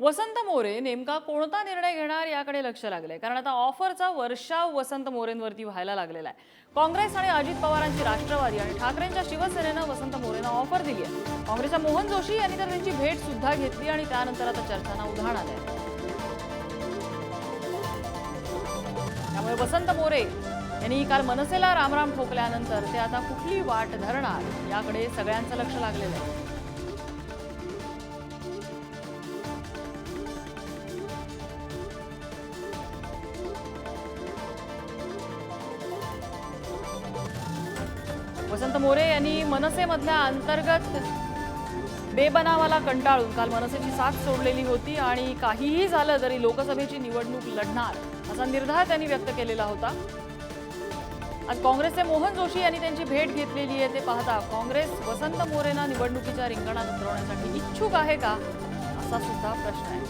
वसंत मोरे नेमका कोणता निर्णय घेणार याकडे लक्ष लागलंय. कारण आता ऑफरचा वर्षाव वसंत मोरेंवरती व्हायला लागलेला आहे. काँग्रेस आणि अजित पवारांची राष्ट्रवादी आणि ठाकरेंच्या शिवसेनेनं वसंत मोरेंना ऑफर दिली आहे. काँग्रेसच्या मोहन जोशी यांनी तर त्यांची भेट सुद्धा घेतली आणि त्यानंतर आता चर्चांना उधाण आलंय. त्यामुळे वसंत मोरे यांनी काल मनसेला रामराम ठोकल्यानंतर ते आता कुठली वाट धरणार याकडे सगळ्यांचं लक्ष लागलेलं आहे. वसंत मोरे यांनी मनसेमधल्या अंतर्गत बेबनावाला कंटाळून काल मनसेची साथ सोडलेली होती आणि काहीही झालं तरी लोकसभेची निवडणूक लढणार असा निर्धार त्यांनी व्यक्त केलेला होता. आज काँग्रेसचे मोहन जोशी यांनी त्यांची भेट घेतलेली आहे ते पाहता काँग्रेस वसंत मोरेंना निवडणुकीच्या रिंगणात उतरवण्यासाठी इच्छुक आहे का असा सुद्धा प्रश्न आहे.